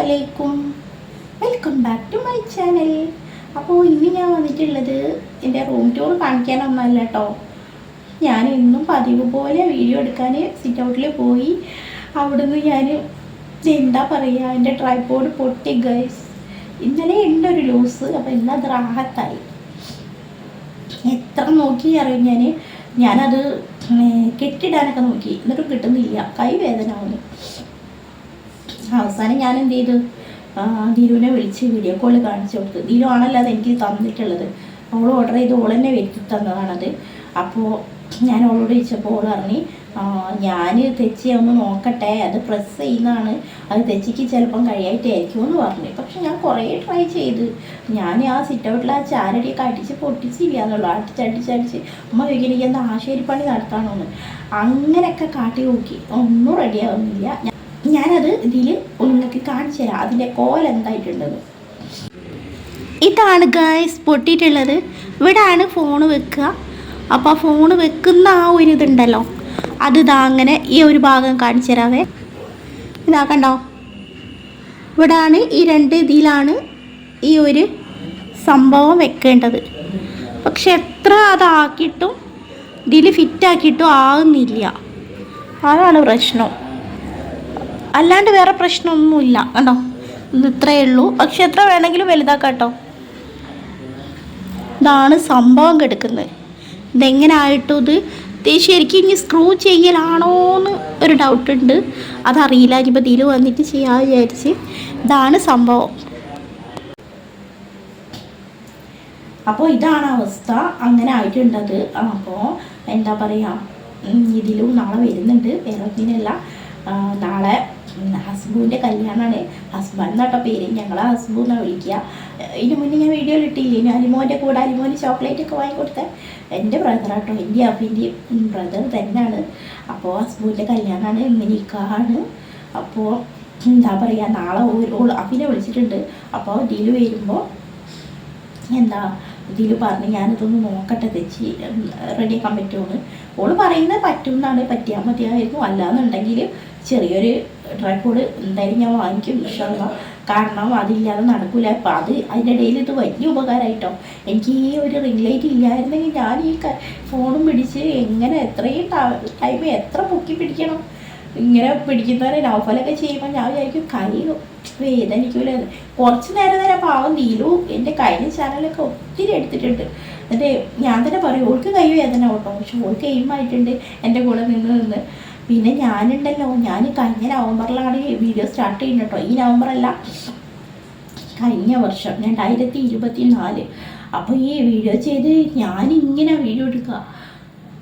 അലൈക്കും. Welcome back to my channel അപ്പോൾ ഇന്ന് ഞാൻ വന്നിട്ടുള്ളത് എന്റെ റൂം ടൂർ കാണിക്കാനൊന്നല്ല കേട്ടോ ഞാൻ ഇന്നും പതിവ് പോലെ വീഡിയോ എടുക്കാൻ സിറ്റ് ഔട്ടിൽ പോയി. അവിടുന്ന് ഞാൻ എന്താ പറയുക എന്റെ ട്രൈപോഡ് പൊട്ടി ഗൈസ് ഇന്നലെ ഉണ്ട് ഒരു ലൂസ് അപ്പോൾ ഇന്ന് അത് റാഹത്തായി. എത്ര നോക്കി അറിയും ഞാൻ? ഞാനത് കെട്ടിടാനൊക്കെ നോക്കി. എന്നിട്ടും കിട്ടുന്നില്ല. കൈ വേദന ആവുന്നു അവസാനം ഞാൻ എന്ത് ചെയ്തു? ദിലുവിനെ വിളിച്ച് വീഡിയോ കോൾ കാണിച്ചു കൊടുത്തു. ദിലു ആണല്ലോ അത് എനിക്ക് തന്നിട്ടുള്ളത്. അവൾ ഓർഡർ ചെയ്ത് ഓൾ തന്നെ വരുത്തി തന്നതാണത്. അപ്പോൾ ഞാൻ ഓളോട് ചോദിച്ചപ്പോൾ ഓൾ പറഞ്ഞു ഞാൻ തെച്ചി ഒന്ന് നോക്കട്ടെ അത് പ്രസ് ചെയ്യുന്നതാണ്. അത് തെച്ചിക്ക് ചിലപ്പം കഴിയായിട്ടായിരിക്കും എന്ന് പറഞ്ഞു. പക്ഷെ ഞാൻ കുറേ ട്രൈ ചെയ്ത്. ഞാൻ ആ സിറ്റ് ഔട്ടിൽ ആ ചാരടിയൊക്കെ അടിച്ച് പൊട്ടിച്ചില്ല എന്നുള്ളൂ. അടിച്ചടിച്ചടിച്ച് അമ്മ ചോദിക്കും എന്താ ആശാരിപ്പണി നടത്താണോന്ന്? അങ്ങനെയൊക്കെ കാട്ടി നോക്കി. ഒന്നും റെഡിയാവുന്നില്ല ഞാനത് ഇതിൽ നിങ്ങൾക്ക് കാണിച്ചു തരാം. അതിന്റെ കോൽ എന്തായിട്ടുണ്ടെന്ന് ഇതാണ് ഗായ്സ് പൊട്ടിയിട്ടുള്ളത്. ഇവിടെയാണ് ഫോൺ വെക്കുക. അപ്പോൾ ഫോൺ വെക്കുന്ന ആ ഒരു ഇതുണ്ടല്ലോ. അത് ഇതാ അങ്ങനെ ഈ ഒരു ഭാഗം കാണിച്ചു തരാവേ. ഇതാ കണ്ടോ? ഇവിടാണ് ഈ രണ്ട് ഇതിലാണ് ഈ ഒരു സംഭവം വെക്കേണ്ടത്. പക്ഷെ എത്ര അതാക്കിയിട്ടും ഇതിൽ ഫിറ്റാക്കിയിട്ടും ആകുന്നില്ല അതാണ് പ്രശ്നം. അല്ലാണ്ട് വേറെ പ്രശ്നമൊന്നുമില്ല. കണ്ടോ? ഇത് ഇത്രയേ ഉള്ളൂ. പക്ഷെ എത്ര വേണമെങ്കിലും വലുതാക്കാം കേട്ടോ ഇതാണ് സംഭവം കിടക്കുന്നത്. ഇതെങ്ങനെ ആയിട്ടും ഇത് ശരിക്കും ഇനി സ്ക്രൂ ചെയ്യലാണോ എന്ന് ഒരു ഡൗട്ട് ഉണ്ട്. അതറിയില്ല. ഇനിയിപ്പോൾ ഇതിൽ വന്നിട്ട് ചെയ്യാമെന്ന് വിചാരിച്ച് ഇതാണ് സംഭവം. അപ്പോൾ ഇതാണ് അവസ്ഥ. അങ്ങനെ ആയിട്ടുണ്ടത് അപ്പോൾ എന്താ പറയുക ഇതിലും നാളെ വരുന്നുണ്ട്. വേറെ ഒന്നിനല്ല. നാളെ ഹസ്ബൂന്റെ കല്യാണമാണ് ഹസ്ബൻഡ് എന്നാട്ടോ പേര് ഞങ്ങളെ ഹസ്ബു എന്നാണ് വിളിക്കുക ഇതിന് മുന്നേ ഞാൻ വീഡിയോ ഇട്ടില്ലേ? ഞാൻ അലിമോന്റെ കൂടെ അലിമോന് ചോക്ലേറ്റ് ഒക്കെ വാങ്ങിക്കൊടുത്ത എന്റെ ബ്രദറാട്ടോ എന്റെ അഫിന്റെയും ബ്രദർ തന്നെയാണ്. അപ്പോൾ ഹസ്ബുവിന്റെ കല്യാണമാണ് ഇങ്ങനെയൊക്കെയാണ്. അപ്പോൾ എന്താ പറയുക നാളെ ഒരു അഫിനെ വിളിച്ചിട്ടുണ്ട്. അപ്പോൾ ഇതിൽ വരുമ്പോൾ എന്താ ഇതിൽ പറഞ്ഞ് ഞാനിതൊന്ന് നോക്കട്ടെ തെച്ചി റെഡിയാക്കാൻ പറ്റുമെന്ന് ഓൾ പറയുന്നത് പറ്റും എന്നാണ് പറ്റിയാൽ മതിയായിരുന്നു. അല്ലാന്നുണ്ടെങ്കിൽ ചെറിയൊരു ട്രൈപ്പോഡ് എന്തായാലും ഞാൻ വാങ്ങിക്കും ഇഷ്ടമുള്ള കാരണം അതില്ലാതെ നടക്കില്ല അപ്പം അത് അതിന്റെ ഇടയിൽ ഇത് വലിയ ഉപകാരമായിട്ടോ എനിക്ക് ഈ ഒരു റിംഗ് ലൈറ്റ് ഇല്ലായിരുന്നെങ്കിൽ ഞാൻ ഈ ഫോണും പിടിച്ച് എങ്ങനെ എത്രയും ടൈം എത്ര പൊക്കി പിടിക്കണം? ഇങ്ങനെ പിടിക്കുന്നവരെ നൗഫലൊക്കെ ചെയ്യുമ്പോൾ ഞാൻ വിചാരിക്കും കൈ വേദനിക്കൂല. കുറച്ച് നേരം നേരം പാവം നീലു എന്റെ കൈയിലെ ചാനലൊക്കെ ഒത്തിരി എടുത്തിട്ടുണ്ട്. എന്നിട്ട് ഞാൻ തന്നെ പറയും ഓൾക്ക് കൈ വേദന കേട്ടോ. പക്ഷെ ഓൾക്ക് എയിമായിട്ടുണ്ട് എന്റെ കൂടെ നിന്ന് നിന്ന്. പിന്നെ ഞാനുണ്ടല്ലോ ഞാൻ കഴിഞ്ഞ നവംബറിലാണ് വീഡിയോ സ്റ്റാർട്ട് ചെയ്യുന്നത് കേട്ടോ ഈ നവംബറല്ല കഴിഞ്ഞ വർഷം രണ്ടായിരത്തി ഇരുപത്തി നാല് അപ്പോൾ ഈ വീഡിയോ ചെയ്ത് ഞാനിങ്ങനെ വീഡിയോ എടുക്കുക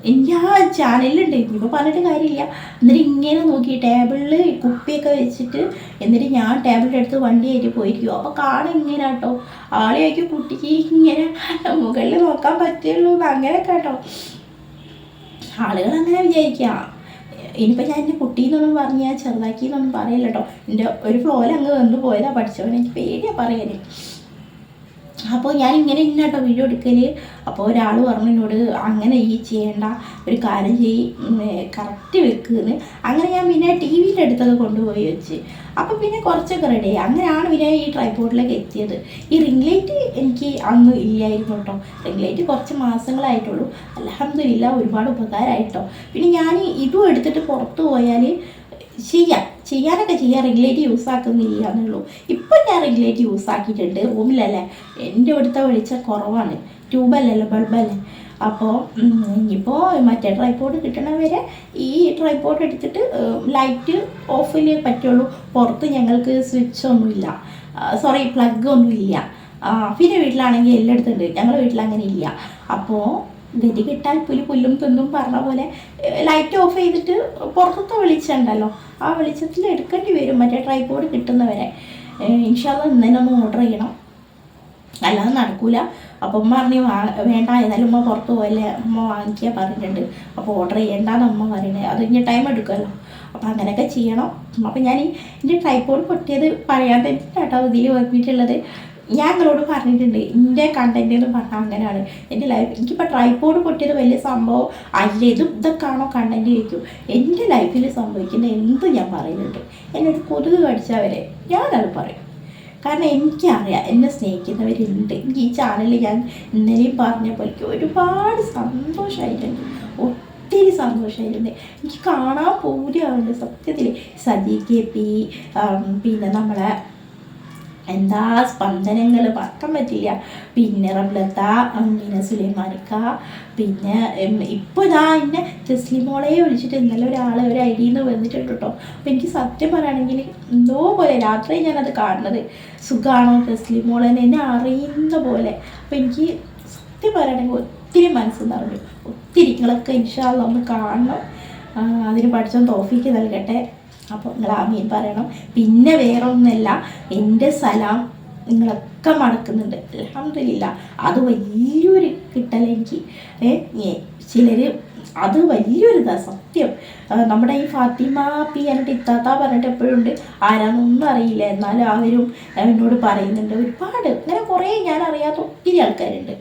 എന്റെ ആ ചാനലിലുണ്ട് ഇനിയിപ്പോൾ പറഞ്ഞിട്ട് കാര്യമില്ല. എന്നിട്ട് ഇങ്ങനെ നോക്കി ടേബിളിൽ കുപ്പിയൊക്കെ വെച്ചിട്ട് എന്നിട്ട് ഞാൻ ടേബിളിന്റെ അടുത്ത് വണ്ടി കയറ്റി പോയിരിക്കും അപ്പോൾ കാണാൻ ഇങ്ങനെ കേട്ടോ ആളെയൊക്കെ കുട്ടിക്ക് ഇങ്ങനെ മുകളിൽ നോക്കാൻ പറ്റുള്ളൂ അങ്ങനെ കേട്ടോ ആളുകൾ അങ്ങനെ വിചാരിക്കുക ഇനിയിപ്പോൾ ഞാൻ എന്റെ കുട്ടീന്നൊന്നും പറഞ്ഞാൽ ചെറുതാക്കി എന്നൊന്നും പറയില്ല കേട്ടോ എന്റെ ഒരു ഫ്ലോയിൽ അങ്ങ് വന്നു പോയതാ പഠിച്ചവൻ എനിക്ക് പേടിയാണ് പറയാൻ അപ്പോൾ ഞാൻ ഇങ്ങനെ ഇന്ന കേട്ടോ വീഡിയോ എടുക്കൽ അപ്പോൾ ഒരാൾ പറഞ്ഞു എന്നോട് അങ്ങനെ ഈ ചെയ്യേണ്ട. ഒരു കാര്യം ചെയ്യ്. കറക്റ്റ് വെക്കുന്ന് അങ്ങനെ ഞാൻ പിന്നെ ടി അടുത്തത് കൊണ്ടുപോയി വെച്ച്. അപ്പോൾ പിന്നെ കുറച്ചൊക്കെ റെഡിയായി അങ്ങനെയാണ് പിന്നെ ഈ ട്രൈപോഡിലേക്ക് എത്തിയത്. ഈ റിംഗ് ലൈറ്റ് അന്ന് ഇല്ലായിരുന്നു കേട്ടോ. റിംഗ് ലൈറ്റ് കുറച്ച് മാസങ്ങളായിട്ടുള്ളൂ. അലഹമില്ല ഒരുപാട് ഉപകാരമായിട്ടോ പിന്നെ ഞാൻ ഇതും എടുത്തിട്ട് പുറത്ത് പോയാൽ ചെയ്യാം. ചെയ്യാനൊക്കെ ചെയ്യാം. റെഗുലേറ്റ് യൂസ് ആക്കുന്നില്ല എന്നുള്ളൂ. ഇപ്പം ഞാൻ റെഗുലേറ്റ് യൂസ് ആക്കിയിട്ടുണ്ട്. റൂമിലല്ലേ? എന്റെ അടുത്ത വെളിച്ചം കുറവാണ്. ട്യൂബല്ലല്ലോ ബൾബല്ലേ? അപ്പോൾ ഇനിയിപ്പോൾ മറ്റേ ട്രൈപ്പോഡ് കിട്ടണവരെ ഈ ട്രൈപ്പോഡ് എടുത്തിട്ട് ലൈറ്റ് ഓഫിൽ പറ്റുള്ളൂ. പുറത്ത് ഞങ്ങൾക്ക് സ്വിച്ച് ഒന്നുമില്ല. സോറി പ്ലഗ് ഒന്നുമില്ല. പിന്നെ വീട്ടിലാണെങ്കിൽ എല്ലായിടത്തും ഉണ്ട് ഞങ്ങളുടെ വീട്ടിൽ അങ്ങനെ ഇല്ല. അപ്പോൾ ഗതി കിട്ടാൻ പുലി പുല്ലും തിന്നും പറഞ്ഞ പോലെ ലൈറ്റ് ഓഫ് ചെയ്തിട്ട് പുറത്തത്തെ വെളിച്ചമുണ്ടല്ലോ ആ വെളിച്ചത്തിൽ എടുക്കേണ്ടി വരും. മറ്റേ ട്രൈപോഡ് കിട്ടുന്നവരെ. ഇൻഷാല്ല ഇന്നലെ ഒന്ന് ഓർഡർ ചെയ്യണം. അല്ലാതെ നടക്കൂല. അപ്പം പറഞ്ഞു വേണ്ട ഏതായാലും ഉമ്മ പുറത്ത് പോയല്ലേ അമ്മ വാങ്ങിക്കുക പറഞ്ഞിട്ടുണ്ട്. അപ്പോൾ ഓർഡർ ചെയ്യേണ്ടെന്ന് അമ്മ പറയുന്നത് അത് ഇനി ടൈം എടുക്കുമല്ലോ അപ്പോൾ അങ്ങനെയൊക്കെ ചെയ്യണം. അപ്പം ഞാൻ ഈ എന്റെ ട്രൈപ്പോഡ് പൊട്ടിയത് പറയാൻ തന്നെ കേട്ടോ ഇതിൽ വന്നിട്ടുള്ളത്. ഞാൻ നിങ്ങളോട് പറഞ്ഞിട്ടുണ്ട് എന്റെ കണ്ടന്റ് എന്ന് പറഞ്ഞാൽ അങ്ങനെയാണ്. എന്റെ ലൈഫ് എനിക്കിപ്പോൾ ട്രൈപ്പോഡ് പൊട്ടിയത് വലിയ സംഭവം അല്ല ഇതും ഇതൊക്കെയാണോ കണ്ടന്റ് ചോദിക്കും. എന്റെ ലൈഫിൽ സംഭവിക്കുന്ന എന്ത് ഞാൻ പറയുന്നുണ്ട്. എന്നൊരു കൊതുക് കടിച്ചവരെ ഞാനത് പറയും. കാരണം എനിക്കറിയാം എന്നെ സ്നേഹിക്കുന്നവരുണ്ട്. എനിക്ക് ഈ ചാനലിൽ ഞാൻ ഇന്നലെയും പറഞ്ഞ പോലെ ഒരുപാട് സന്തോഷമായിട്ടുണ്ട് ഒത്തിരി സന്തോഷമായിട്ടുണ്ട് എനിക്ക് കാണാൻ പൂതിയാവുന്നുണ്ട് സത്യത്തിൽ സജി കെ പി പിന്നെ നമ്മളെ എന്താ സ്പന്ദനങ്ങൾ മറക്കാൻ പറ്റില്ല. പിന്നെ റബ്ലത്ത പിന്നെ സുലൈമാനിക്ക. പിന്നെ ഇപ്പോൾ ഞാൻ എന്നെ ജസ്ലിമോളെ വിളിച്ചിട്ട് ഇന്നലെ ഒരാൾ ഒരു ഐഡിയിൽ നിന്ന് വന്നിട്ടുണ്ട് കേട്ടോ അപ്പം എനിക്ക് സത്യം പറയുകയാണെങ്കിൽ എന്തോ പോലെ രാത്രി ഞാനത് കാണുന്നത്. സുഖമാണോ ജസ്ലിമോളെ എന്നെ അറിയുന്ന പോലെ. അപ്പം എനിക്ക് സത്യം പറയുകയാണെങ്കിൽ ഒത്തിരി മനസ്സ് നിറഞ്ഞു ഒത്തിരി നിങ്ങളൊക്കെ ഇൻഷാല്ല ഒന്ന് കാണണം. അതിന് പഠിച്ചോ തോഫിക്ക് നൽകട്ടെ. അപ്പോൾ നിങ്ങൾ ആമീൻ പറയണം. പിന്നെ വേറെ ഒന്നല്ല എന്റെ സലാം നിങ്ങളൊക്കെ മടക്കുന്നുണ്ട്. അലഹമില്ല അത് വലിയൊരു കിട്ടൽ ഏ ചിലർ അത് വലിയൊരു ഇതാ സത്യം. നമ്മുടെ ഈ ഫാത്തിമ പി എന്നിട്ട് ഇത്താത്ത പറഞ്ഞിട്ട് എപ്പോഴും ഉണ്ട് ആരാന്നൊന്നും അറിയില്ല. എന്നാലും അവരും എന്നോട് പറയുന്നുണ്ട്. ഒരുപാട് അങ്ങനെ കുറേ ഞാൻ അറിയാത്ത ഒത്തിരി ആൾക്കാരുണ്ട്.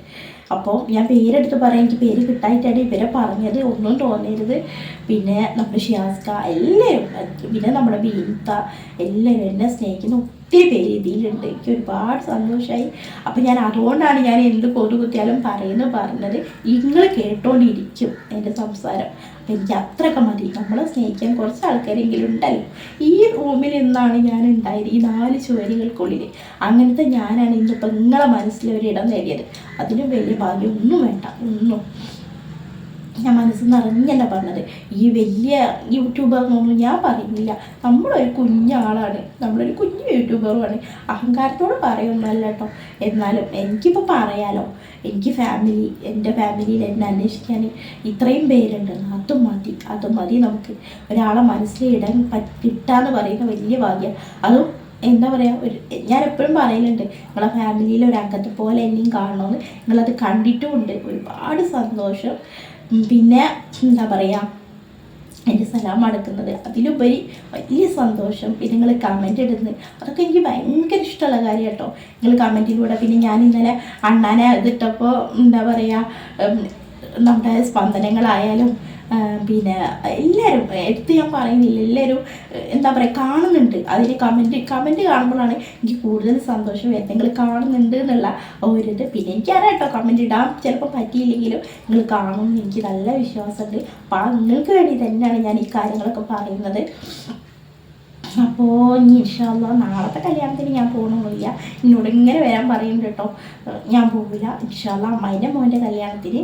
അപ്പോൾ ഞാൻ പേരെടുത്ത് പറയാം. എനിക്ക് പേര് കിട്ടായിട്ടാണ് ഇവരെ പറഞ്ഞത്. ഒന്നും തോന്നരുത്. പിന്നെ നമ്മുടെ ഷിയാസ്ക എല്ലാവരും പിന്നെ നമ്മുടെ ബീൻത്ത എല്ലാവരും എന്നെ സ്നേഹിക്കുന്ന ഒത്തിരി പേര് ഇതിലുണ്ട്. എനിക്ക് ഒരുപാട് സന്തോഷമായി അപ്പോൾ ഞാൻ അതുകൊണ്ടാണ് ഞാൻ എന്ത് കൊതുകുത്തിയാലും പറയുന്നു പറഞ്ഞത്. നിങ്ങൾ കേട്ടോണ്ടിരിക്കും എന്റെ സംസാരം. അപ്പം എനിക്ക് അത്രയൊക്കെ മതി. നമ്മളെ സ്നേഹിക്കാൻ കുറച്ച് ആൾക്കാരെങ്കിലും ഉണ്ടല്ലോ. ഈ റൂമിൽ നിന്നാണ് ഞാൻ ഉണ്ടായത്. ഈ നാല് ചുവരുകൾക്കുള്ളിൽ അങ്ങനത്തെ ഞാനാണ് ഇന്നിപ്പോൾ നിങ്ങളെ മനസ്സിൽ ഒരു നേടിയത്. അതിനും വലിയ ഭാഗ്യം ഒന്നും വേണ്ട ഒന്നും. ഞാൻ മനസ്സ് നിറഞ്ഞല്ല പറഞ്ഞത്. ഈ വലിയ യൂട്യൂബർ എന്നൊന്നും ഞാൻ പറയുന്നില്ല. നമ്മളൊരു കുഞ്ഞാളാണ്. നമ്മളൊരു കുഞ്ഞു യൂട്യൂബറുമാണ്. അഹങ്കാരത്തോട് പറയുന്നല്ല കേട്ടോ. എന്നാലും എനിക്കിപ്പോൾ പറയാലോ. എനിക്ക് ഫാമിലി എന്റെ ഫാമിലിയിൽ എന്നെ അന്വേഷിക്കാൻ ഇത്രയും പേരുണ്ട്. അതും മതി. അതും മതി നമുക്ക്. ഒരാളെ മനസ്സിലിടാൻ കിട്ടാന്ന് പറയുന്ന വലിയ ഭാഗ്യം. അതും എന്താ പറയുക ഒരു ഞാൻ എപ്പോഴും പറയുന്നുണ്ട് നിങ്ങളെ ഫാമിലിയിൽ ഒരു അംഗത്തെ പോലെ എന്നെയും കാണണമെന്ന് നിങ്ങളത് കണ്ടിട്ടുമുണ്ട്. ഒരുപാട് സന്തോഷം. പിന്നെ എന്താ പറയുക എന്റെ സലാം അടക്കുന്നത് അതിലുപരി വലിയ സന്തോഷം. പിന്നെ നിങ്ങൾ കമന്റ് ഇടുന്നത്. അതൊക്കെ എനിക്ക് ഭയങ്കര ഇഷ്ടമുള്ള കാര്യം കേട്ടോ നിങ്ങൾ കമന്റിലൂടെ പിന്നെ ഞാൻ ഇന്നലെ അണ്ണാനെ ഇതിട്ടപ്പോൾ എന്താ പറയുക നമ്മുടെ സ്പന്ദനങ്ങളായാലും പിന്നെ എല്ലാവരും എടുത്ത് ഞാൻ പറയുന്നില്ല എല്ലാവരും എന്താ പറയുക കാണുന്നുണ്ട്. അതിന് കമന്റ് കമന്റ് കാണുമ്പോഴാണ് എനിക്ക് കൂടുതൽ സന്തോഷം വരുന്നത്. നിങ്ങൾ കാണുന്നുണ്ട് എന്നുള്ള ഒരിത് പിന്നെ എനിക്കറിയാം കേട്ടോ കമന്റ് ഇടാൻ ചിലപ്പോൾ പറ്റിയില്ലെങ്കിലും നിങ്ങൾ കാണുമെന്ന് എനിക്ക് നല്ല വിശ്വാസമുണ്ട്. അപ്പോൾ നിങ്ങൾക്ക് വേണ്ടി തന്നെയാണ് ഞാൻ ഈ കാര്യങ്ങളൊക്കെ പറയുന്നത്. അപ്പോൾ ഇനി ഇൻഷാല്ല നാളത്തെ കല്യാണത്തിന് ഞാൻ പോകണമെന്നില്ല എന്നോട് ഇങ്ങനെ വരാൻ പറയുന്നുണ്ട് കേട്ടോ. ഞാൻ പോവില്ല. ഇൻഷാല്ല അമ്മായിന്റെ മോന്റെ കല്യാണത്തിന്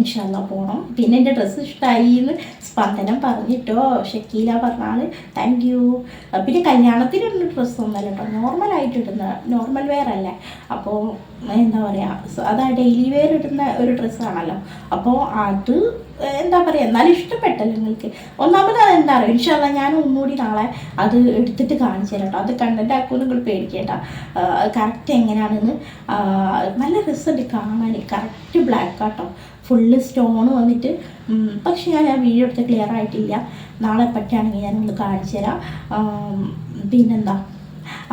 ഇൻഷാല്ല പോകണം പിന്നെ എന്റെ ഡ്രസ്സ് ഇഷ്ടമായി എന്ന് സ്പന്ദനം പറഞ്ഞിട്ടോ. ഷക്കീല പറഞ്ഞാൽ താങ്ക് യു പിന്നെ കല്യാണത്തിനുള്ള ഡ്രസ്സൊന്നുമല്ല കേട്ടോ. നോർമലായിട്ട് ഇടുന്ന നോർമൽ വെയർ അല്ലേ. അപ്പോൾ എന്താ പറയുക അതാ ഡെയിലി വെയർ ഇടുന്ന ഒരു ഡ്രസ്സാണല്ലോ അപ്പോൾ അത് എന്താ പറയുക എന്നാലും ഇഷ്ടപ്പെട്ടല്ലോ നിങ്ങൾക്ക്. ഒന്നാമത് അത് എന്താ പറയുക ഇൻഷാല്ല ഞാൻ ഒന്നുകൂടി നാളെ അത് എടുത്തിട്ട് കാണിച്ചു തരാം കേട്ടോ. അത് കണ്ടന്റ് ആക്കുമെന്ന് നിങ്ങൾ പേടിക്കേണ്ട. കറക്റ്റ് എങ്ങനെയാണെന്ന് നല്ല രസമുണ്ട് കാണാൻ correct black auto. Full stone വന്നിട്ട് പക്ഷെ ഞാൻ ആ വീഡിയോ എടുത്ത് ക്ലിയർ ആയിട്ടില്ല. നാളെ പറ്റുകയാണെങ്കിൽ ഞാനൊന്ന് കാണിച്ചു തരാം. പിന്നെന്താ?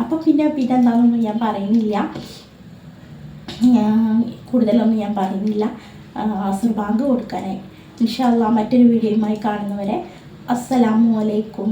അപ്പോൾ പിന്നെ പിന്നെ എന്താണെന്നൊന്നും ഞാൻ പറയുന്നില്ല. കൂടുതലൊന്നും ഞാൻ പറയുന്നില്ല. അസർ ബാങ്ക് കൊടുക്കാനായി. ഇൻഷാല്ല മറ്റൊരു വീഡിയോയുമായി കാണുന്നവരെ അസ്സലാമു അലൈക്കും.